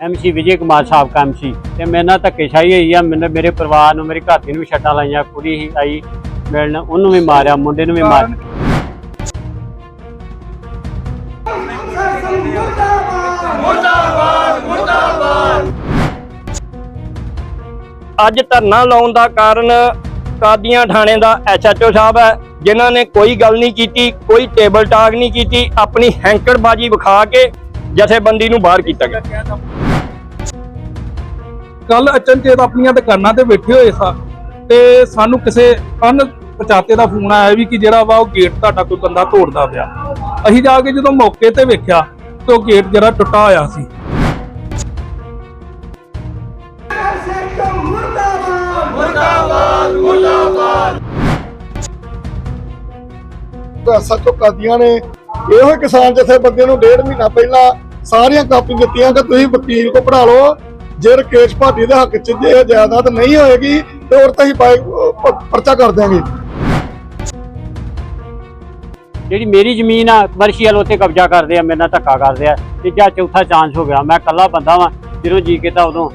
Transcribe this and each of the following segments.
MC Vijay Kumar Sahib ਕਾ M C ਤੇ ਮੇਰੇ ਨਾਲ ਧੱਕੇਸ਼ਾਹੀ ਹੋਈ ਆ, ਮੈਨੂੰ ਮੇਰੇ ਪਰਿਵਾਰ ਨੂੰ, ਮੇਰੀ ਘਰਦੀ ਨੂੰ ਵੀ ਛੱਟਾਂ ਲਾਈਆਂ, ਕੁੜੀ ਹੀ ਆਈ ਮਿਲਣ ਉਹਨੂੰ ਵੀ ਮਾਰਿਆ, ਮੁੰਡੇ ਨੂੰ ਵੀ ਮਾਰਿਆ। ਅੱਜ ਧਰਨਾ ਲਾਉਣ ਦਾ ਕਾਰਨ ਕਾਦੀਆਂ ਥਾਣੇ ਦਾ ਐਸਐਚਓ ਸਾਹਿਬ ਹੈ, ਜਿਨ੍ਹਾਂ ਨੇ ਕੋਈ ਗੱਲ ਨਹੀਂ ਕੀਤੀ, ਕੋਈ ਟੇਬਲ ਟਾਕ ਨਹੀਂ ਕੀਤੀ, ਆਪਣੀ ਹੈਂਕੜਬਾਜੀ ਵਿਖਾ ਕੇ ਜਥੇਬੰਦੀ ਨੂੰ ਬਾਹਰ ਕੀਤਾ ਗਿਆ। ਕੱਲ ਅਚਨਚੇਤ ਆਪਣੀਆਂ ਦੁਕਾਨਾਂ ਤੇ ਬੈਠੇ ਹੋਏ ਸਾਂ ਤੇ ਸਾਨੂੰ ਕਿਸੇ ਅਨ ਪਛਾਤੇ ਦਾ ਫੋਨ ਆਇਆ ਵੀ ਕਿ ਜਿਹੜਾ ਵਾ ਉਹ ਗੇਟ ਤੁਹਾਡਾ ਕੋਈ ਬੰਦਾ ਤੋੜਦਾ ਪਿਆ। ਅਸੀਂ ਜਾ ਕੇ ਜਦੋਂ ਮੌਕੇ ਤੇ ਵੇਖਿਆ ਤੇ ਉਹ ਗੇਟ ਜਿਹੜਾ ਟੁੱਟਾ ਹੋਇਆ ਸੀ। ਐਸਐਚਓ ਕਾਦੀਆਂ ਨੇ ਇਹੋ ਹੀ ਕਿਸਾਨ ਜਥੇਬੰਦੀਆਂ ਨੂੰ ਡੇਢ ਮਹੀਨਾ ਪਹਿਲਾਂ ਸਾਰੀਆਂ ਕਾਪੀ ਦਿੱਤੀਆਂ ਕਿ ਤੁਸੀਂ ਵਕੀਲ ਕੋ ਪੜਾ ਲਓ। ਜੇ ਰਕੇਸ਼ ਭਾਟੀ ਦੇ ਹੱਕ 'ਚ ਜੇ ਜਾਇਦਾਦ ਨਹੀਂ ਹੋਏਗੀ, ਤੇ ਉਹ ਤਾਂ ਹੀ ਪਰਚਾ ਕਰ ਦਿਆਂਗੇ। ਜਿਹੜੀ ਮੇਰੀ ਜ਼ਮੀਨ ਆ ਕਮਰਸ਼ੀਅਲ ਉੱਥੇ ਕਬਜ਼ਾ ਕਰਦੇ ਆ, ਮੇਰੇ ਨਾਲ ਧੱਕਾ ਕਰਦੇ ਆ। ਤੀਜਾ ਚੌਥਾ ਚਾਂਸ ਹੋ ਗਿਆ, ਮੈਂ ਇਕੱਲਾ ਬੰਦਾ ਵਾਂ, ਜਦੋਂ ਜੀ ਕੀਤਾ ਉਦੋਂ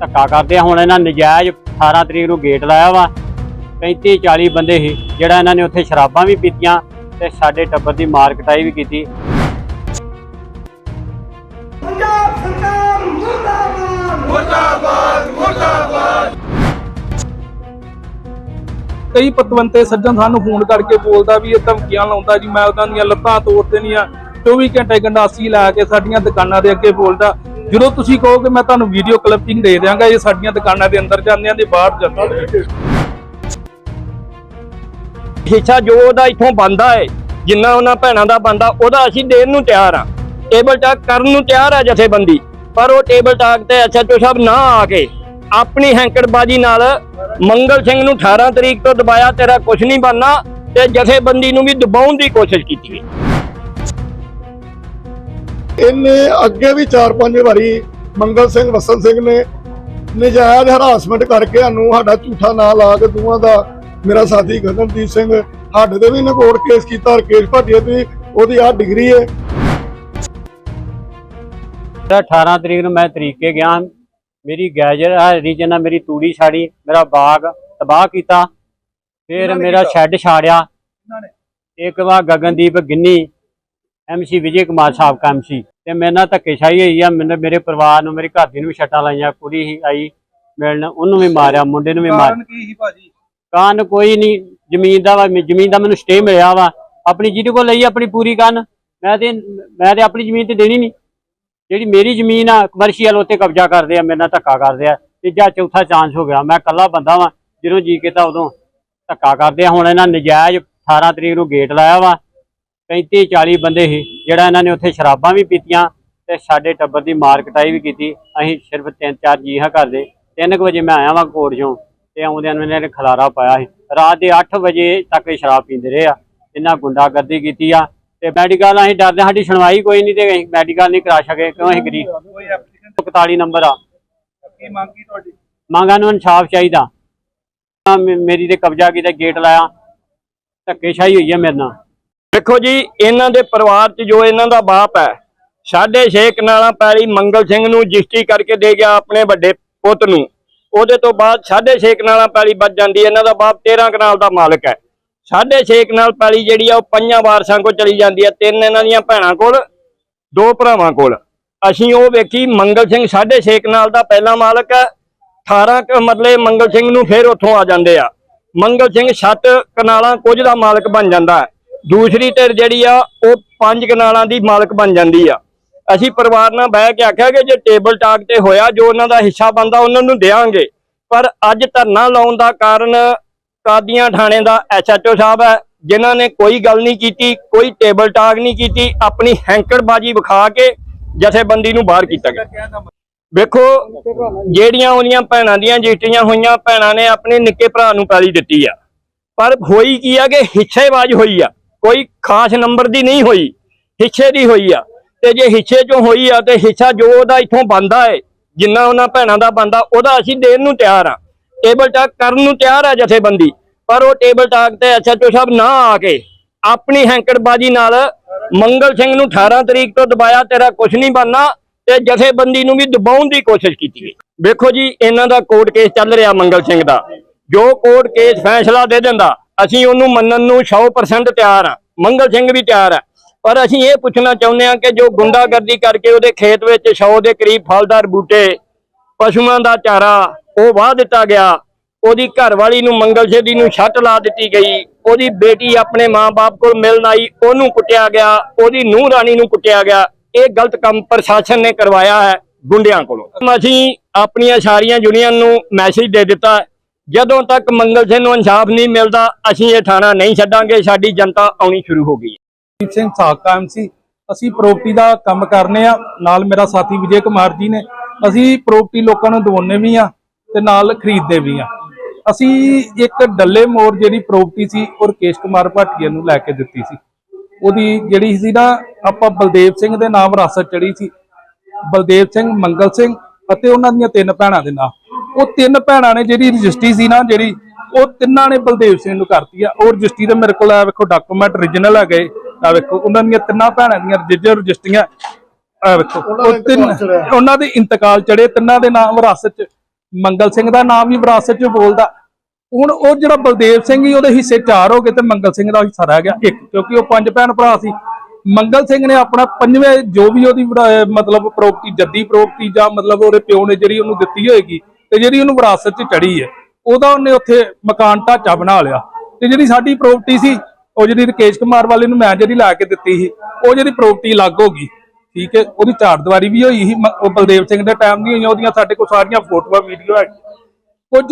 ਧੱਕਾ ਕਰਦੇ ਆ। ਹੁਣ ਇਹਨਾਂ ਨਜਾਇਜ਼ 18 ਤਰੀਕ ਨੂੰ ਗੇਟ ਲਾਇਆ ਵਾ। 35 40 ਬੰਦੇ ਸੀ ਜਿਹੜਾ ਇਹਨਾਂ ਨੇ ਉੱਥੇ ਸ਼ਰਾਬਾਂ ਵੀ ਪੀਤੀਆਂ। ਤੇ ਸਾਡੇ ਟੱਬਰ ਦੀ ਮਾਰ ਕਟਾਈ ਵੀ ਕੀਤੀ। ਪੰਜਾਬ ਸਰਕਾਰ ਮੁਰਦਾਬਾਦ। ਕਈ ਪਤਵੰਤੇ ਸੱਜਣ ਸਾਨੂੰ ਫੋਨ ਕਰਕੇ ਬੋਲਦਾ ਵੀ ਇਹ ਧਮਕੀਆਂ ਲਾਉਂਦਾ ਜੀ ਮੈਂ ਉਹਨਾਂ ਦੀਆਂ ਲੱਤਾਂ ਤੋੜ ਦੇਣੀਆਂ 24 ਘੰਟੇ ਗੰਡਾਸੀ ਲਾ ਕੇ ਸਾਡੀਆਂ ਦੁਕਾਨਾਂ ਦੇ ਅੱਗੇ ਬੋਲਦਾ। ਜਦੋਂ ਤੁਸੀਂ ਕਹੋਗੇ ਮੈਂ ਤੁਹਾਨੂੰ ਵੀਡੀਓ ਕਲਿੱਪਿੰਗ ਦੇ ਦਿਆਂਗਾ ਇਹ ਸਾਡੀਆਂ ਦੁਕਾਨਾਂ ਦੇ ਅੰਦਰ ਜਾਂਦੇ ਆ ਤੇ ਬਾਹਰ ਜਾਂਦੇ। ਆ ਹਿੱਸਾ ਜੋ ਉਹਦਾ ਇੱਥੋਂ ਬੰਦਾ ਹੈ ਜਿੰਨਾ ਉਹਨਾਂ ਭੈਣਾਂ ਦਾ ਬੰਦਾ ਉਹਦਾ ਅਸੀਂ ਦੇਣ ਨੂੰ ਤਿਆਰ ਆ। ਟੇਬਲ ਟਾਕ ਕਰਨ ਨੂੰ ਤਿਆਰ ਆ ਜਥੇਬੰਦੀ, ਪਰ ਉਹ ਟੇਬਲ ਟਾਕ ਤੇ ਐਸਐਚਓ ਸਾਹਿਬ ਨਾ ਆ ਕੇ ਆਪਣੀ ਹੈਂਕੜਬਾਜੀ ਨਾਲ ਮੰਗਲ ਸਿੰਘ ਨੂੰ 18 ਤਰੀਕ ਤੋਂ ਦਬਾਇਆ, ਤੇਰਾ ਕੁਝ ਨਹੀਂ ਬਣਨਾ, ਤੇ ਜਥੇਬੰਦੀ ਨੂੰ ਵੀ ਦਬਾਉਣ ਦੀ ਕੋਸ਼ਿਸ਼ ਕੀਤੀ ਇਹਨੇ ਅੱਗੇ ਵੀ 4-5 ਵਾਰੀ ਮੰਗਲ ਸਿੰਘ ਵਸਨ ਸਿੰਘ ਨੇ ਨਜਾਇਜ਼ ਹਰਾਸਮੈਂਟ ਕਰਕੇ ਸਾਨੂੰ ਸਾਡਾ ਝੂਠਾ ਨਾਂ ਲਾ ਕੇ ਦੋਵਾਂ ਦਾ ਮੇਰਾ ਸਾਥੀ ਗਗਨਦੀਪ ਸਿੰਘ ਸਾਡੇ ਤੇ ਵੀ ਇਹਨੇ ਕੋਰਟ ਕੇਸ ਕੀਤਾ ਰਕੇਸ਼ ਭਾਟੀਆ ਤੇ ਉਹਦੀ ਆ ਡਿਗਰੀ ਹੈ। ਤਾਂ 18 ਤਰੀਕ ਨੂੰ ਮੈਂ ਤਰੀਕੇ ਗਿਆ ਮੇਰੀ ਗੈਜਰ ਆ ਰੀਜਨ ਆ ਮੇਰੀ ਤੂੜੀ ਛਾੜੀ ਮੇਰਾ ਬਾਗ ਤਬਾਹ ਕੀਤਾ ਫਿਰ ਮੇਰਾ ਸ਼ੈੱਡ ਛਾੜਿਆ। ਇੱਕ ਵਾਰ ਗਗਨਦੀਪ ਗਿੰਨੀ ਐਮਸੀ ਵਿਜੇ ਕੁਮਾਰ ਸਾਬਕਾ ਐਮਸੀ ਤੇ ਮੇਰੇ ਨਾਲ ਧੱਕੇਸ਼ਾਹੀ ਹੋਈ ਆ ਮੈਨੂੰ ਮੇਰੇ ਪਰਿਵਾਰ ਨੂੰ ਮੇਰੀ ਘਰਦੀ ਨੂੰ ਵੀ ਛੱਟਾਂ ਲਾਈਆਂ ਕੁੜੀ ਹੀ ਆਈ ਮਿਲਣ ਉਹਨੂੰ ਵੀ ਮਾਰਿਆ ਮੁੰਡੇ ਨੂੰ ਵੀ ਮਾਰਿਆ। ਕੀ ਸੀ ਭਾਜੀ? ਕਾਨ ਕੋਈ ਨਹੀਂ ਜ਼ਮੀਨ ਦਾ ਵਾ, ਜ਼ਮੀਨ ਦਾ ਮੈਨੂੰ ਸਟੇ ਮਿਲਿਆ ਵਾ। ਆਪਣੀ ਜਿਹਦੇ ਕੋਲ ਲਈ ਆਪਣੀ ਪੂਰੀ ਕੰਨ। ਮੈਂ ਤੇ ਮੈਂ ਤੇ ਆਪਣੀ ਜ਼ਮੀਨ ਤੇ ਦੇਣੀ ਨਹੀਂ ਜਿਹੜੀ ਮੇਰੀ ਜ਼ਮੀਨ ਆ, ਕਮਰਸ਼ੀਅਲ ਉੱਤੇ ਕਬਜ਼ਾ ਕਰਦੇ ਆ, ਮੇਰੇ ਨਾਲ ਧੱਕਾ ਕਰਦੇ ਆ। ਤੀਜਾ ਚੌਥਾ ਚਾਂਸ ਹੋ ਗਿਆ, ਮੈਂ ਇਕੱਲਾ ਬੰਦਾ ਵਾਂ, ਜਦੋਂ ਜੀ ਕੀਤਾ ਉਦੋਂ ਧੱਕਾ ਕਰਦੇ ਆ। ਹੁਣ ਇਹਨਾਂ ਨਜਾਇਜ਼ 18 ਤਰੀਕ ਨੂੰ ਗੇਟ ਲਾਇਆ ਵਾ। 35 40 ਬੰਦੇ ਸੀ ਜਿਹੜਾ ਇਹਨਾਂ ਨੇ ਉੱਥੇ ਸ਼ਰਾਬਾਂ ਵੀ ਪੀਤੀਆਂ ਤੇ ਸਾਡੇ ਟੱਬਰ ਦੀ ਮਾਰ ਕਟਾਈ ਵੀ ਕੀਤੀ। ਅਸੀਂ ਸਿਰਫ ਤਿੰਨ, ਚਾਰ ਜੀ ਹਾਂ ਘਰ ਦੇ। 3 ਵਜੇ ਮੈਂ ਆਇਆ ਵਾਂ ਕੋਰਟ ਚੋਂ। ਤੇ ਆਉਂਦਿਆਂ ਨੂੰ ਇਹਨਾਂ ਨੇ ਖਲਾਰਾ ਪਾਇਆ ਸੀ। ਰਾਤ ਦੇ 8 ਵਜੇ ਤੱਕ ਇਹ ਸ਼ਰਾਬ ਪੀਂਦੇ ਰਹੇ ਆ। ਇਹਨਾਂ ਗੁੰਡਾਗਰਦੀ ਕੀਤੀ ਆ ਤੇ ਮੈਡੀਕਲ ਅਸੀਂ ਡਰਦੇ ਸਾਡੀ ਸੁਣਵਾਈ ਕੋਈ ਨਹੀਂ ਤੇ ਅਸੀਂ ਮੈਡੀਕਲ ਨਹੀਂ ਕਰਾ ਸਕੇ ਕਿਉਂ ਅਸੀਂ ਗਰੀਬ ਕੋਈ ਐਪਲੀਕੇਸ਼ਨ 41 ਨੰਬਰ ਆ। ਕੀ ਮੰਗੀ ਤੁਹਾਡੀ? ਮੰਗਾਂ ਨੂੰ ਇਨਸਾਫ ਚਾਹੀਦਾ। ਮੇਰੀ ਤੇ ਕਬਜ਼ਾ ਕੀਤਾ ਗੇਟ ਲਾਇਆ। ਧੱਕੇਸ਼ਾਹੀ ਹੋਈ ਹੈ ਮੇਰੇ ਨਾਲ। ਦੇਖੋ ਜੀ ਇਹਨਾਂ ਦੇ ਪਰਿਵਾਰ 'ਚ ਜੋ ਇਹਨਾਂ ਦਾ ਬਾਪ ਹੈ ਸਾਢੇ ਛੇ ਕਨਾਲਾਂ ਪੈਲੀ ਮੰਗਲ ਸਿੰਘ ਨੂੰ ਰਜਿਸਟਰੀ ਕਰਕੇ ਦੇ ਗਿਆ ਆਪਣੇ ਵੱਡੇ ਪੁੱਤ ਨੂੰ। ਉਹਦੇ ਤੋਂ ਬਾਅਦ ਸਾਢੇ ਛੇ ਕਨਾਲਾਂ ਪੈਲੀ ਵੱਜ ਜਾਂਦੀ ਹੈ। ਇਹਨਾਂ ਦਾ ਬਾਪ 13 ਕਨਾਲ ਦਾ ਮਾਲਕ ਹੈ। ਸਾਢੇ ਛੇ ਕਨਾਲ ਪੈਲੀ ਜਿਹੜੀ ਆ, ਉਹ ਪੰਜਾਂ ਵਾਰਸਾਂ ਕੋਲ ਚਲੀ ਜਾਂਦੀ ਹੈ। ਤਿੰਨ ਇਹਨਾਂ ਦੀਆਂ ਭੈਣਾਂ ਕੋਲ, ਦੋ ਭਰਾਵਾਂ ਕੋਲ। ਅਸੀਂ ਉਹ ਵੇਖੀ, ਮੰਗਲ ਸਿੰਘ ਸਾਢੇ ਛੇ ਕਨਾਲ ਦਾ ਪਹਿਲਾ ਮਾਲਕ ਹੈ। 18 ਕ ਮਰਲੇ ਮੰਗਲ ਸਿੰਘ ਨੂੰ ਫਿਰ ਉੱਥੋਂ ਆ ਜਾਂਦੇ ਆ। ਮੰਗਲ ਸਿੰਘ ਛੱਤ ਕਨਾਲਾਂ ਕੁਝ ਦਾ ਮਾਲਕ ਬਣ ਜਾਂਦਾ ਹੈ। ਦੂਸਰੀ ਧਿਰ ਜਿਹੜੀ ਆ, ਉਹ ਪੰਜ ਕਨਾਲਾਂ ਦੀ ਮਾਲਕ ਬਣ ਜਾਂਦੀ ਆ। ਅਸੀਂ ਪਰਿਵਾਰ ਨਾਲ ਬਹਿ ਕੇ ਆਖਿਆ ਕਿ ਜੇ ਟੇਬਲ ਟਾਕ ਤੇ ਹੋਇਆ, ਜੋ ਉਹਨਾਂ ਦਾ ਹਿੱਸਾ ਬੰਦਾ ਉਹਨਾਂ ਨੂੰ ਦੇਵਾਂਗੇ ਪਰ ਅੱਜ ਧਰਨਾ ਲਾਉਣ ਦਾ ਕਾਰਨ ਕਾਦੀਆਂ ਥਾਣੇ ਦਾ ਐਸਐਚਓ ਸਾਹਿਬ ਹੈ, ਜਿਨ੍ਹਾਂ ਨੇ ਕੋਈ ਗੱਲ ਨਹੀਂ ਕੀਤੀ, ਕੋਈ ਟੇਬਲ ਟਾਕ ਨਹੀਂ ਕੀਤੀ, ਆਪਣੀ ਹੈਂਕੜਬਾਜੀ ਵਿਖਾ ਕੇ ਜਥੇਬੰਦੀ ਨੂੰ ਬਾਹਰ ਕੀਤਾ ਗਿਆ। ਵੇਖੋ, ਜਿਹੜੀਆਂ ਉਹਦੀਆਂ ਭੈਣਾਂ ਦੀਆਂ ਜੀਟੀਆਂ ਹੋਈਆਂ, ਭੈਣਾਂ ਨੇ ਆਪਣੇ ਨਿੱਕੇ ਭਰਾ ਨੂੰ ਪੈਲੀ ਦਿੱਤੀ ਆ। ਪਰ ਹੋਈ ਕੀ ਆ ਕਿ ਹਿੱਸੇਬਾਜ਼ ਹੋਈ ਆ। ਕੋਈ ਖਾਸ ਨੰਬਰ ਦੀ ਨਹੀਂ ਹੋਈ। ਹਿੱਸੇ ਦੀ ਹੋਈ ਆ। ਤੇ ਜੇ ਹਿੱਸੇ ਚੋਂ ਹੋਈ ਆ ਤੇ ਹਿੱਸਾ ਜੋ ਉਹਦਾ ਇੱਥੋਂ ਬੰਦਾ ਹੈ ਜਿੰਨਾ ਉਹਨਾਂ ਭੈਣਾਂ ਦਾ ਬੰਦਾ ਉਹਦਾ ਅਸੀਂ ਦੇਣ ਨੂੰ ਤਿਆਰ ਆ। ਟੇਬਲ ਟਾਕ ਕਰਨ ਨੂੰ ਤਿਆਰ ਆ ਜਥੇਬੰਦੀ, ਪਰ ਉਹ ਟੇਬਲ ਟਾਕ ਤੇ ਐਸਐਚਓ ਸਾਹਿਬ ਨਾ ਆ ਕੇ ਆਪਣੀ ਹੈਂਕੜਬਾਜੀ ਨਾਲ ਮੰਗਲ ਸਿੰਘ ਨੂੰ 18 ਤਰੀਕ ਤੋਂ ਦਬਾਇਆ, ਤੇਰਾ ਕੁਝ ਨਹੀਂ ਬਣਨਾ, ਤੇ ਜਥੇਬੰਦੀ ਨੂੰ ਵੀ ਦਬਾਉਣ ਦੀ ਕੋਸ਼ਿਸ਼ ਕੀਤੀ ਗਈ। ਵੇਖੋ ਜੀ, ਇਹਨਾਂ ਦਾ ਕੋਰਟ ਕੇਸ ਚੱਲ ਰਿਹਾ ਮੰਗਲ ਸਿੰਘ ਦਾ। ਜੋ ਕੋਰਟ ਕੇਸ ਫੈਸਲਾ ਦੇ ਦਿੰਦਾ, ਅਸੀਂ ਉਹਨੂੰ ਮੰਨਣ ਨੂੰ 100% ਤਿਆਰ ਆ। ਮੰਗਲ ਸਿੰਘ ਵੀ ਤਿਆਰ ਆ। ਪਰ ਅਸੀਂ ਇਹ ਪੁੱਛਣਾ ਚਾਹੁੰਦੇ ਹਾਂ ਕਿ ਜੋ ਗੁੰਡਾਗਰਦੀ ਕਰਕੇ ਉਹਦੇ ਖੇਤ ਵਿੱਚ 100 ਦੇ ਕਰੀਬ ਫਲਦਾਰ ਬੂਟੇ, ਪਸ਼ੂਆਂ ਦਾ ਚਾਰਾ ਉਹ ਵਾਹ ਦਿੱਤਾ ਗਿਆ। ਉਹਦੀ ਘਰਵਾਲੀ ਨੂੰ ਮੰਗਲ ਛੇਦੀ ਨੂੰ ਛੱਟ ਲਾ ਦਿੱਤੀ ਗਈ। ਉਹਦੀ ਬੇਟੀ ਆਪਣੇ ਮਾਂ-ਬਾਪ ਕੋਲ ਮਿਲਣ ਆਈ, ਉਹਨੂੰ ਕੁੱਟਿਆ ਗਿਆ। ਉਹਦੀ ਨੂੰਹ ਰਾਣੀ ਨੂੰ ਕੁੱਟਿਆ ਗਿਆ। ਇਹ ਗਲਤ ਕੰਮ ਪ੍ਰਸ਼ਾਸਨ ਨੇ ਕਰਵਾਇਆ ਹੈ ਗੁੰਡਿਆਂ ਕੋਲੋਂ। ਅਸੀਂ ਆਪਣੀਆਂ ਸਾਰੀਆਂ ਯੂਨੀਅਨ ਨੂੰ ਮੈਸੇਜ ਦੇ ਦਿੱਤਾ। ਜਦੋਂ ਤੱਕ ਮੰਗਲ ਸਿੰਘ ਨੂੰ ਇਨਸਾਫ ਨਹੀਂ ਮਿਲਦਾ, ਅਸੀਂ ਇਹ ਥਾਣਾ ਨਹੀਂ ਛੱਡਾਂਗੇ। ਸਾਡੀ ਜਨਤਾ ਆਉਣੀ ਸ਼ੁਰੂ ਹੋ ਗਈ ਹੈ ਸਿੰਘ ਸਾਕਾ ਐਮਸੀ ਅਸੀਂ ਪ੍ਰੋਪਰਟੀ ਦਾ ਕੰਮ ਕਰਨੇ ਆ। ਨਾਲ ਮੇਰਾ ਸਾਥੀ ਵਿਜੇ ਕੁਮਾਰ ਜੀ ਨੇ। ਅਸੀਂ ਪ੍ਰੋਪਰਟੀ ਲੋਕਾਂ ਨੂੰ ਦਵਾਉਣੇ ਵੀ ਆ ਤੇ ਨਾਲ ਖਰੀਦਦੇ ਵੀ ਆ। ਅਸੀਂ ਇੱਕ ਡੱਲੇ ਮੋੜ ਜਿਹੜੀ ਪ੍ਰੋਪਰਟੀ ਸੀ, ਉਹ ਰਕੇਸ਼ ਕੁਮਾਰ ਭਾਟੀਆ ਨੂੰ ਲੈ ਕੇ ਦਿੱਤੀ ਸੀ। ਉਹਦੀ ਜਿਹੜੀ ਸੀ ਨਾ, ਆਪਾਂ ਬਲਦੇਵ ਸਿੰਘ ਦੇ ਨਾਮ ਵਿਰਾਸਤ ਚੜੀ ਸੀ। ਬਲਦੇਵ ਸਿੰਘ, ਮੰਗਲ ਸਿੰਘ ਅਤੇ ਉਹਨਾਂ ਦੀਆਂ ਤਿੰਨ ਭੈਣਾਂ ਦੇ ਨਾਮ। ਉਹ ਤਿੰਨ ਭੈਣਾਂ ਨੇ ਜਿਹੜੀ ਰਜਿਸਟਰੀ ਸੀ ਨਾ ਜਿਹੜੀ, ਉਹ ਤਿੰਨਾਂ ਨੇ ਬਲਦੇਵ ਸਿੰਘ ਨੂੰ ਕਰਤੀ ਆ। ਉਹ ਰਜਿਸਟਰੀ ਦਾ ਮੇਰੇ ਕੋਲ ਆ ਵੇਖੋ ਡਾਕੂਮੈਂਟ origignal ਆ ਗਏ। ਆ ਵੇਖੋ ਉਹਨਾਂ ਦੀਆਂ ਤਿੰਨਾਂ ਭੈਣਾਂ ਦੀਆਂ ਰਜਿਸਟਰ ਰਜਿਸਟਰੀਆਂ ਆ ਵੇਖੋ ਉਹ ਤਿੰਨ। ਉਹਨਾਂ ਦੇ ਇੰਤਕਾਲ ਚੜੇ ਤਿੰਨਾਂ ਦੇ ਨਾਮ ਵਿਰਾਸਤ ਚ ਮੰਗਲ ਸਿੰਘ ਦਾ ਨਾਮ ਵੀ ਵਿਰਾਸਤ ਚ ਬੋਲਦਾ। ਹੁਣ ਉਹ ਜਿਹੜਾ ਬਲਦੇਵ ਸਿੰਘ ਹੀ ਉਹਦੇ ਹਿੱਸੇ ਚਾਰ ਹੋ ਗਏ ਤੇ ਮੰਗਲ ਸਿੰਘ ਦਾ ਹਿੱਸਾ ਰਹਿ ਗਿਆ ਇੱਕ ਕਿਉਂਕਿ ਉਹ ਪੰਜ ਭੈਣ ਭਰਾ ਸੀ। ਮੰਗਲ ਸਿੰਘ ਨੇ ਆਪਣਾ ਪੰਜਵੇਂ ਜੋ ਵੀ ਉਹਦੀ ਮਤਲਬ ਪ੍ਰੋਪਰਟੀ ਜੱਦੀ ਪ੍ਰੋਪਰਟੀ ਜਾਂ ਮਤਲਬ ਉਹਦੇ ਪਿਓ ਨੇ ਜਿਹੜੀ ਉਹਨੂੰ ਦਿੱਤੀ ਹੋਏਗੀ ਤੇ ਜਿਹੜੀ ਉਹਨੂੰ ਵਿਰਾਸਤ 'ਚ ਚੜੀ ਹੈ ਉਹਦਾ ਉਹਨੇ ਉੱਥੇ ਮਕਾਨ ਢਾਂਚਾ ਬਣਾ ਲਿਆ। ਤੇ ਜਿਹੜੀ ਸਾਡੀ ਪ੍ਰੋਪਰਟੀ ਸੀ ਉਹ ਜਿਹੜੀ ਰਕੇਸ਼ ਕੁਮਾਰ ਵਾਲੇ ਨੂੰ ਮੈਂ ਜਿਹੜੀ ਲਾ ਕੇ ਦਿੱਤੀ ਸੀ, ਉਹ ਜਿਹੜੀ ਪ੍ਰੋਪਰਟੀ ਅਲੱਗ ਹੋ ਗਈ, ਠੀਕ ਹੈ, ਉਹਦੀ ਚਾਰ ਦੀਵਾਰੀ ਵੀ ਹੋਈ ਸੀ ਉਹ ਬਲਦੇਵ ਸਿੰਘ ਦੇ ਟਾਈਮ ਦੀਆਂ ਹੋਈਆਂ, ਉਹਦੀਆਂ ਸਾਡੇ ਕੋਲ ਸਾਰੀਆਂ ਫੋਟੋਆਂ ਵੀਡੀਓ ਹੈ ਕੁਝ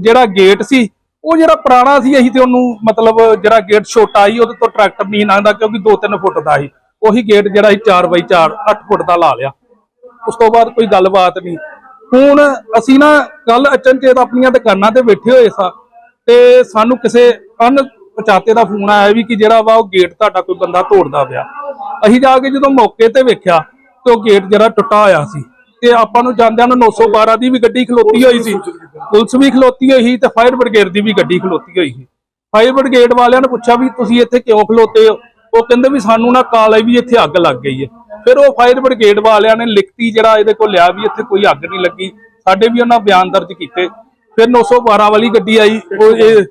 ਜਿਹੜਾ ਗੇਟ ਸੀ, ਉਹ ਜਿਹੜਾ ਪੁਰਾਣਾ ਸੀ, ਅਸੀਂ ਤੇ ਉਹਨੂੰ ਮਤਲਬ ਜਿਹੜਾ ਗੇਟ ਛੋਟਾ ਸੀ, ਉਹਦੇ ਤੋਂ ਟਰੈਕਟਰ ਨਹੀਂ ਲੰਘਦਾ, ਕਿਉਂਕਿ 2-3 ਫੁੱਟ ਦਾ ਸੀ। ਉਹੀ ਗੇਟ ਜਿਹੜਾ ਸੀ 4x4 8 ਫੁੱਟ ਦਾ ਲਾ ਲਿਆ। ਉਸ ਤੋਂ ਬਾਅਦ ਕੋਈ ਗੱਲਬਾਤ ਨਹੀਂ। ਹੁਣ ਅਸੀਂ ਨਾ ਕੱਲ ਅਚਨਚੇਤ ਆਪਣੀਆਂ ਦੁਕਾਨਾਂ ਤੇ ਬੈਠੇ ਹੋਏ ਸਾਂ, ਤੇ ਸਾਨੂੰ ਕਿਸੇ ਅਨ ਪਛਾਤੇ ਦਾ ਫੋਨ ਆਇਆ ਵੀ ਕਿ ਜਿਹੜਾ ਵਾ ਉਹ ਗੇਟ ਤੁਹਾਡਾ ਕੋਈ ਬੰਦਾ ਤੋੜਦਾ ਪਿਆ। ਅਸੀਂ ਜਾ ਕੇ ਜਦੋਂ ਮੌਕੇ ਤੇ ਵੇਖਿਆ ਤੇ ਉਹ ਗੇਟ ਜਿਹੜਾ ਟੁੱਟਾ ਹੋਇਆ ਸੀ। ਤੇ ਆਪਾਂ ਨੂੰ ਜਾਂਦਿਆਂ ਨੂੰ 912 ਦੀ ਵੀ ਗੱਡੀ ਖਲੋਤੀ ਹੋਈ ਸੀ। ਪੁਲਿਸ ਵੀ ਖਲੋਤੀ ਹੋਈ ਤੇ ਫਾਇਰ ਬ੍ਰਿਗੇਡ ਦੀ ਵੀ ਗੱਡੀ ਖਲੋਤੀ ਹੋਈ ਸੀ। ਫਾਇਰ ਬ੍ਰਿਗੇਡ ਵਾਲਿਆਂ ਨੇ ਪੁੱਛਿਆ ਵੀ ਤੁਸੀਂ ਇੱਥੇ ਕਿਉਂ ਖਲੋਤੇ ਹੋ? ਉਹ ਕਹਿੰਦੇ ਵੀ ਸਾਨੂੰ ਨਾ ਕਾਲ ਆਈ ਵੀ ਇੱਥੇ ਅੱਗ ਲੱਗ ਗਈ ਹੈ। ਫਿਰ ਉਹ ਫਾਇਰ ਬ੍ਰਿਗੇਡ ਵਾਲਿਆਂ ਨੇ ਲਿਖਤੀ ਜਿਹੜਾ ਇਹਦੇ ਕੋਲ ਲਿਆ ਵੀ ਇੱਥੇ ਕੋਈ ਅੱਗ ਨਹੀਂ ਲੱਗੀ। ਸਾਡੇ ਵੀ ਉਹਨਾਂ ਬਿਆਨ ਦਰਜ ਕੀਤੇ। ਫਿਰ 912 ਵਾਲੀ ਗੱਡੀ ਆਈ, ਉਹ ਇਹ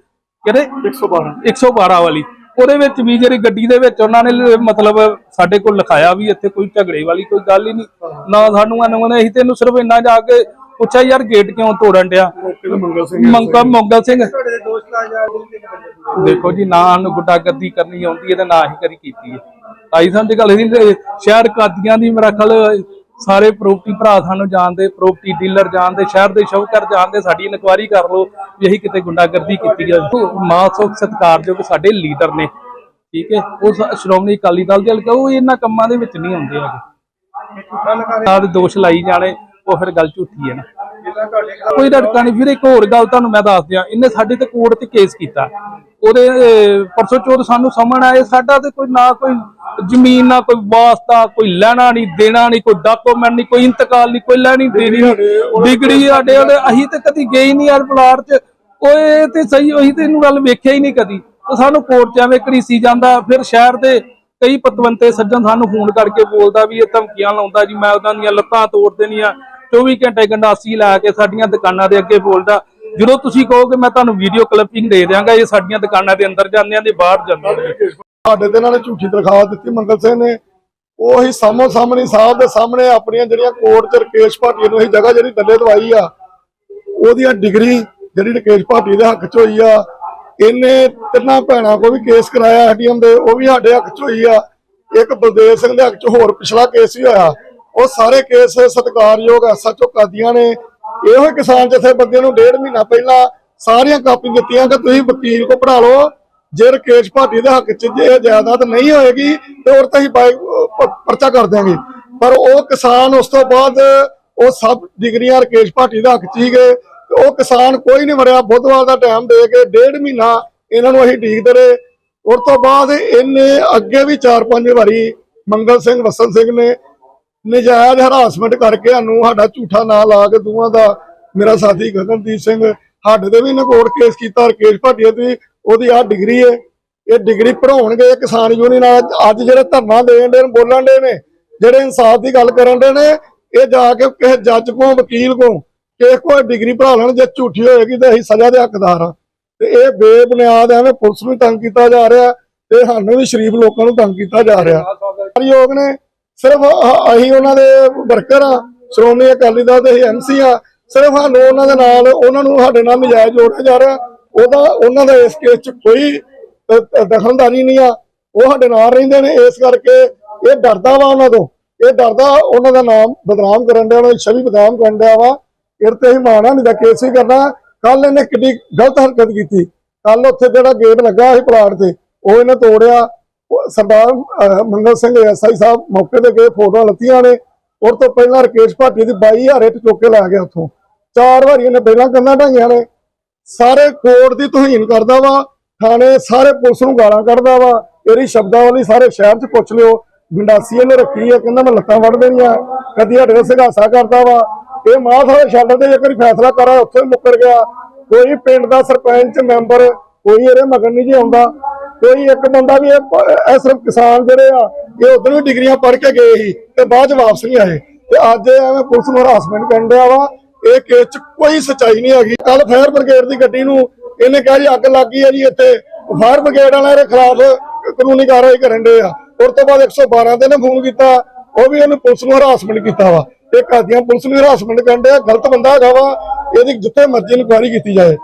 ਕਿਹੜੇ? 112 112 ਵਾਲੀ। ਉਹਦੇ ਵਿੱਚ ਵੀ ਜਿਹੜੀ ਗੱਡੀ ਦੇ ਵਿੱਚ ਉਹਨਾਂ ਨੇ ਮਤਲਬ ਸਾਡੇ ਕੋਲ ਲਿਖਾਇਆ ਵੀ ਇੱਥੇ ਕੋਈ ਝਗੜੇ ਵਾਲੀ ਕੋਈ ਗੱਲ ਹੀ ਨਹੀਂ। ਨਾ ਸਾਨੂੰ ਇਹਨਾਂ ਨੇ ਅਸੀਂ ਤੈਨੂੰ ਸਿਰਫ ਇੰਨਾ ਜਾ ਕੇ ਪੁੱਛਿਆ ਯਾਰ ਗੇਟ ਕਿਉਂ ਤੋੜਨ ਡਿਆ? ਮੰਗਾ ਮੰਗਲ ਸਿੰਘ ਦੇਖੋ ਜੀ ਨਾ ਨੂੰ ਗੁੱਡਾਗਰਦੀ ਕਰਨੀ ਆਉਂਦੀ ਹੈ ਤੇ ਨਾ ਹੀ ਕਰੀ ਕੀਤੀ ਹੈ। ਆਈ ਸਾਨੂੰ ਗੱਲ ਇਹਦੀ ਤੇ ਸ਼ਹਿਰ ਕਾਦੀਆਂ ਦੀ ਮੇਰਾ ਖਲ ਸਾਰੇ ਪ੍ਰੋਪਰਟੀ ਭਰਾ ਸਾਨੂੰ ਜਾਣਦੇ ਪ੍ਰੋਪਰਟੀ ਡੀਲਰ ਜਾਣਦੇ, ਸ਼ਹਿਰ ਦੇ ਸ਼ੌਕਰ ਜਾਣਦੇ, ਸਾਡੀ ਇਨਕੁਆਇਰੀ ਕਰ ਲਓ ਵੀ ਅਸੀਂ ਕਿਤੇ ਗੁੰਡਾਗਰਦੀ ਕੀਤੀ ਹੈ ਮਾਸੋ ਸਤਿਕਾਰਯੋਗ ਸਾਡੇ ਲੀਡਰ ਨੇ, ਠੀਕ ਹੈ? ਉਹ ਸ਼੍ਰੋਮਣੀ ਅਕਾਲੀ ਦਲ ਦੇ ਹਲਕਾ, ਉਹ ਇਹਨਾਂ ਕੰਮਾਂ ਦੇ ਵਿੱਚ ਨਹੀਂ ਆਉਂਦੇ ਹੈਗੇ। ਨਾਲ ਦੋਸ਼ ਲਾਈ ਜਾਣੇ, ਉਹ ਫਿਰ ਗੱਲ ਝੂਠੀ ਹੈ ਨਾ। ਕੋਈ ਰੜਕਾ ਨਹੀਂ ਫਿਰ ਇੱਕ ਹੋਰ ਗੱਲ ਤੁਹਾਨੂੰ ਮੈਂ ਦੱਸ ਦਿਆਂ ਇਹਨੇ ਸਾਡੇ ਤੇ ਕੋਰਟ 'ਚ ਕੇਸ ਕੀਤਾ। ਉਹਦੇ ਪਰਸੋਂ ਚੌਥ ਸਾਨੂੰ ਸਮਣ ਆਏ ਸਾਡਾ ਤੇ ਕੋਈ ਨਾ ਕੋਈ ਜ਼ਮੀਨ ਨਾ ਕੋਈ ਵਾਸਤਾ ਕੋਈ ਲੈਣਾ ਨਹੀਂ ਦੇਣਾ ਨਹੀਂ ਕੋਈ ਡਾਕੂਮੈਂਟ ਨਹੀਂ ਕੋਈ ਇੰਤਕਾਲ ਨਹੀਂ ਕੋਈ ਲੈਣੀ ਦੇਣੀ ਡਿਗਰੀ ਸਾਡੇ ਉਹਦੇ ਅਸੀਂ ਤੇ ਕਦੀ ਗਏ ਨਹੀਂ ਯਾਰ ਪਲਾਟ 'ਚ। ਓਏ ਤੇ ਸਹੀ ਉਹੀ ਤੇ ਇਹਨੂੰ ਗੱਲ ਵੇਖਿਆ ਹੀ ਨਹੀਂ ਕਦੀ। ਤੇ ਸਾਨੂੰ ਕੋਰਟ 'ਚ ਐਵੇਂ ਘੜੀਸੀ ਜਾਂਦਾ ਫਿਰ ਸ਼ਹਿਰ ਦੇ ਕਈ ਪਤਵੰਤੇ ਸੱਜਣ ਸਾਨੂੰ ਫੋਨ ਕਰਕੇ ਬੋਲਦਾ ਵੀ ਇਹ ਧਮਕੀਆਂ ਲਾਉਂਦਾ ਜੀ ਮੈਂ ਉਹਨਾਂ ਦੀਆਂ ਲੱਤਾਂ ਤੋੜ ਦੇਣੀਆਂ 24 ਘੰਟੇ ਗੰਡਾਸੀ ਲਾ ਕੇ ਸਾਡੀਆਂ ਦੁਕਾਨਾਂ ਦੇ ਅੱਗੇ ਬੋਲਦਾ। ਜਦੋਂ ਤੁਸੀਂ ਕਹੋਗੇ ਮੈਂ ਤੁਹਾਨੂੰ ਵੀਡੀਓ ਕਲਿੱਪਿੰਗ ਦੇ ਦਿਆਂਗਾ, ਇਹ ਸਾਡੀਆਂ ਦੁਕਾਨਾਂ ਦੇ ਅੰਦਰ ਜਾਂਦਿਆਂ ਦੇ ਬਾਹਰ ਜਾਂਦੇ ਨੇ ਤੇ ਇਹਨਾਂ ਝੂਠੀ ਦਰਖਾਸਤ ਦਿੱਤੀ, ਮੰਗਲ ਸਿੰਘ ਨੇ। ਉਹੀ ਸਾਹਮੋ ਸਾਹਮਣੇ ਸਾਹਿਬ ਦੇ ਸਾਹਮਣੇ ਆਪਣੀਆਂ ਜਿਹੜੀਆਂ ਕੋਰਟ ਚ ਰਕੇਸ਼ ਭਾਟੀ ਨੂੰ ਇਹ ਜਗ੍ਹਾ ਜਿਹੜੀ ਡੱਲੇ ਦਵਾਈ ਆ, ਉਹਦੀਆਂ ਡਿਗਰੀ ਜਿਹੜੀ ਰਕੇਸ਼ ਭਾਟੀ ਦੇ ਹੱਕ ਚ ਹੋਈ ਆ। ਇਹਨੇ ਤਿੰਨਾਂ ਭੈਣਾਂ ਕੋ ਵੀ ਕੇਸ ਕਰਾਇਆ ਐਡੀਐਮ ਦੇ, ਉਹ ਵੀ ਸਾਡੇ ਹੱਕ ਚ ਹੋਈ ਆ। ਇੱਕ ਬਲਦੇਵ ਸਿੰਘ ਦੇ ਹੱਕ ਚ ਹੋਰ ਪਿਛਲਾ ਕੇਸ ਵੀ ਹੋਇਆ। ਉਹ ਸਾਰੇ ਕੇਸ ਸਤਿਕਾਰਯੋਗ ਐਸਐਚਓ ਕਾਦੀਆਂ ਨੇ। ਇਹੋ ਹੀ ਕਿਸਾਨ ਜਥੇਬੰਦੀਆਂ ਨੂੰ ਡੇਢ ਮਹੀਨਾ ਪਹਿਲਾਂ ਸਾਰੀਆਂ ਕਾਪੀ ਦਿੱਤੀਆਂ ਕਿ ਤੁਸੀਂ ਵਕੀਲ ਕੋ ਪੜਾ ਲਓ। ਜੇ ਰਕੇਸ਼ ਭਾਟੀ ਦੇ ਹੱਕ 'ਚ ਜੇ ਇਹ ਜਾਇਦਾਦ ਨਹੀਂ ਹੋਏਗੀ, ਤੇ ਹੋਰ ਤਾਂ ਹੀ ਪਰਚਾ ਕਰ ਦਿਆਂਗੇ। ਪਰ ਉਹ ਕਿਸਾਨ ਉਸ ਤੋਂ ਬਾਅਦ ਉਹ ਸਭ ਡਿਗਰੀਆਂ ਰਕੇਸ਼ ਭਾਟੀ ਦੇ ਹੱਕ 'ਚ ਹੀ ਗਏ। ਉਹ ਕਿਸਾਨ ਕੋਈ ਨਹੀਂ ਮਰਿਆ। ਬੁੱਧਵਾਰ ਦਾ ਟਾਈਮ ਦੇ ਕੇ ਡੇਢ ਮਹੀਨਾ ਇਹਨਾਂ ਨੂੰ ਅਸੀਂ ਡੀਕਦੇ ਰਹੇ। ਉਸ ਤੋਂ ਬਾਅਦ ਇਹਨੇ ਅੱਗੇ ਵੀ 4-5 ਵਾਰੀ ਮੰਗਲ ਸਿੰਘ ਵਸਨ ਸਿੰਘ ਨੇ ਨਜਾਇਜ਼ ਹਰਾਸਮੈਂਟ ਕਰਕੇ ਸਾਨੂੰ ਸਾਡਾ ਝੂਠਾ ਨਾਂ ਲਾ ਕੇ ਦੋਵਾਂ ਦਾ ਮੇਰਾ ਸਾਥੀ ਗਗਨਦੀਪ ਸਿੰਘ ਸਾਡੇ ਤੇ ਵੀ ਕੋਰਟ ਕੇਸ ਕੀਤਾ ਰਕੇਸ਼ ਭਾਟੀਆ ਤੇ ਉਹਦੀ ਆ ਡਿਗਰੀ ਹੈ। ਇਹ ਡਿਗਰੀ ਪੜਾਉਣਗੇ ਕਿਸਾਨ ਯੂਨੀਅਨ ਨਾਲ। ਅੱਜ ਜਿਹੜੇ ਧਰਨਾ ਦੇਣ ਦੇ ਬੋਲਣ ਦੇ ਨੇ ਜਿਹੜੇ ਇਨਸਾਫ ਦੀ ਗੱਲ ਕਰਨ ਦੇ ਨੇ ਇਹ ਜਾ ਕੇ ਕਿਸੇ ਜੱਜ ਕੋ ਵਕੀਲ ਕੋ ਕਿਸੇ ਕੋ ਡਿਗਰੀ ਭਰਾ ਲੈਣ ਜੇ ਝੂਠੀ ਹੋਏਗੀ ਤੇ ਅਸੀਂ ਸਜ਼ਾ ਦੇ ਹੱਕਦਾਰ ਆ ਤੇ ਇਹ ਬੇਬੁਨਿਆਦ ਐਵੇਂ ਪੁਲਿਸ ਨੂੰ ਤੰਗ ਕੀਤਾ ਜਾ ਰਿਹਾ ਤੇ ਸਾਨੂੰ ਵੀ ਸ਼ਰੀਫ ਲੋਕਾਂ ਨੂੰ ਤੰਗ ਕੀਤਾ ਜਾ ਰਿਹਾ। ਯੋਗ ਨੇ ਸਿਰਫ ਅਸੀਂ ਉਹਨਾਂ ਦੇ ਵਰਕਰ ਆ, ਸ਼੍ਰੋਮਣੀ ਅਕਾਲੀ ਦਲ ਦੇ ਐਮਸੀ ਆ, ਸਿਰਫ ਸਾਨੂੰ ਉਹਨਾਂ ਦੇ ਨਾਲ, ਉਹਨਾਂ ਨੂੰ ਸਾਡੇ ਨਾਲ ਨਜਾਇਜ਼ ਜੋੜਿਆ ਜਾ ਰਿਹਾ। ਉਹਦਾ, ਉਹਨਾਂ ਦਾ ਇਸ ਕੇਸ 'ਚ ਕੋਈ ਦਖਲਦਾਰੀ ਨਹੀਂ ਆ। ਉਹ ਸਾਡੇ ਨਾਲ ਰਹਿੰਦੇ ਨੇ, ਇਸ ਕਰਕੇ ਇਹ ਡਰਦਾ ਵਾ ਉਹਨਾਂ ਤੋਂ। ਇਹ ਡਰਦਾ ਉਹਨਾਂ ਦਾ ਨਾਮ ਬਦਨਾਮ ਕਰਨ ਡਿਆ, ਉਹਨਾਂ ਦੀ ਛਵੀ ਬਦਨਾਮ ਕਰਨ ਡਿਆ ਵਾ। ਇਹ ਤੇ ਹੀ ਮਾਣਾ ਨਹੀਂ ਦਾ ਕੇਸ ਹੀ ਕਰਨਾ। ਕੱਲ ਇਹਨੇ ਕਿੱਡੀ ਗਲਤ ਹਰਕਤ ਕੀਤੀ। ਕੱਲ ਉੱਥੇ ਜਿਹੜਾ ਗੇਟ ਲੱਗਾ ਸੀ ਪਲਾਟ ਤੇ, ਉਹ ਇਹਨੇ ਤੋੜਿਆ। ਸਰਦਾਰ ਮੰਗਲ ਸਿੰਘ ਐਸਆਈ ਸਾਹਿਬ ਮੌਕੇ ਤੇ ਗਏ, ਫੋਟੋਆਂ ਲੱਤੀਆਂ ਨੇ। ਔਰ ਤੋਂ ਪਹਿਲਾਂ ਰਕੇਸ਼ ਭਾਟੀ ਦੀ 22000 ਇੱਟ ਚੁੱਕ ਕੇ ਲੈ ਗਿਆ ਉੱਥੋਂ। ਚਾਰ ਵਾਰੀ ਇਹਨੇ ਪਹਿਲਾਂ ਕੰਨਾਂ ਢਾਈਆਂ ਨੇ। ਸਾਰੇ ਕੋਰਟ ਦੀ ਤੋਹੀਨ ਕਰਦਾ ਵਾ, ਥਾਣੇ ਸਾਰੇ ਪੁਲਿਸ ਨੂੰ ਗਾਲਾਂ ਕੱਢਦਾ ਵਾ। ਇਹਦੀ ਸ਼ਬਦਾਵਲੀ ਸਾਰੇ ਸ਼ਹਿਰ 'ਚ ਪੁੱਛ ਲਿਓ। ਗੰਡਾਸੀ ਇਹਨੇ ਰੱਖੀ ਆ, ਕਹਿੰਦਾ ਮੈਂ ਲੱਤਾਂ ਵੱਢ ਦੇਣੀਆਂ। ਕਦੀ ਹਟੇ ਨਾਲ ਕਰਦਾ ਵਾ। ਇਹ ਮਾਥਾ ਸਾਰੇ ਛੱਡ ਦੇ ਇੱਕ ਵਾਰੀ ਫੈਸਲਾ ਕਰਾ ਉੱਥੇ ਮੁੱਕਰ ਗਿਆ। ਕੋਈ ਪਿੰਡ ਦਾ ਸਰਪੰਚ, ਮੈਂਬਰ, ਕੋਈ ਇਹਦੇ ਮਗਰ ਨਹੀਂ ਜੀ ਆਉਂਦਾ। ਕੋਈ ਇੱਕ ਬੰਦਾ ਵੀ ਇਹ ਸਿਰਫ ਕਿਸਾਨ ਜਿਹੜੇ ਆ, ਇਹ ਉਧਰ ਵੀ ਡਿਗਰੀਆਂ ਪੜ੍ਹ ਕੇ ਗਏ ਸੀ ਤੇ ਬਾਅਦ ਚ ਵਾਪਸ ਨਹੀਂ ਆਏ। ਤੇ ਅੱਜ ਐਵੇਂ ਪੁਲਿਸ ਨੂੰ ਹਰਾਸਮੈਂਟ ਕਰਨ ਡਿਆ ਵਾ। ਇਹ ਕੇਸ ਚ ਕੋਈ ਸੱਚਾਈ ਨਹੀਂ ਹੈਗੀ। ਕੱਲ ਫਾਇਰ ਬ੍ਰਿਗੇਡ ਦੀ ਗੱਡੀ ਨੂੰ ਇਹਨੇ ਕਿਹਾ ਜੀ ਅੱਗ ਲੱਗ ਗਈ ਹੈ ਜੀ ਇੱਥੇ। ਫਾਇਰ ਬ੍ਰਿਗੇਡ ਵਾਲਿਆਂ ਦੇ ਖਿਲਾਫ ਕਾਨੂੰਨੀ ਕਾਰਵਾਈ ਕਰਨ ਦੇ ਆ। ਉਸ ਤੋਂ ਬਾਅਦ 112 ਤੇ ਨੇ ਫੋਨ ਕੀਤਾ। ਉਹ ਵੀ ਇਹਨੂੰ ਪੁਲਿਸ ਨੂੰ ਹਰਾਸਮੈਂਟ ਕੀਤਾ ਵਾ। ਇਹ ਘਰਦਿਆਂ ਪੁਲਿਸ ਨੂੰ ਹਰਾਸਮੈਂਟ ਕਰਨ ਡਿਆ ਗਲਤ ਬੰਦਾ ਹੈਗਾ ਵਾ। ਇਹਦੀ ਜਿੱਥੇ ਮਰਜ਼ੀ ਇਨਕੁਆਇਰੀ ਕੀਤੀ ਜਾਏ।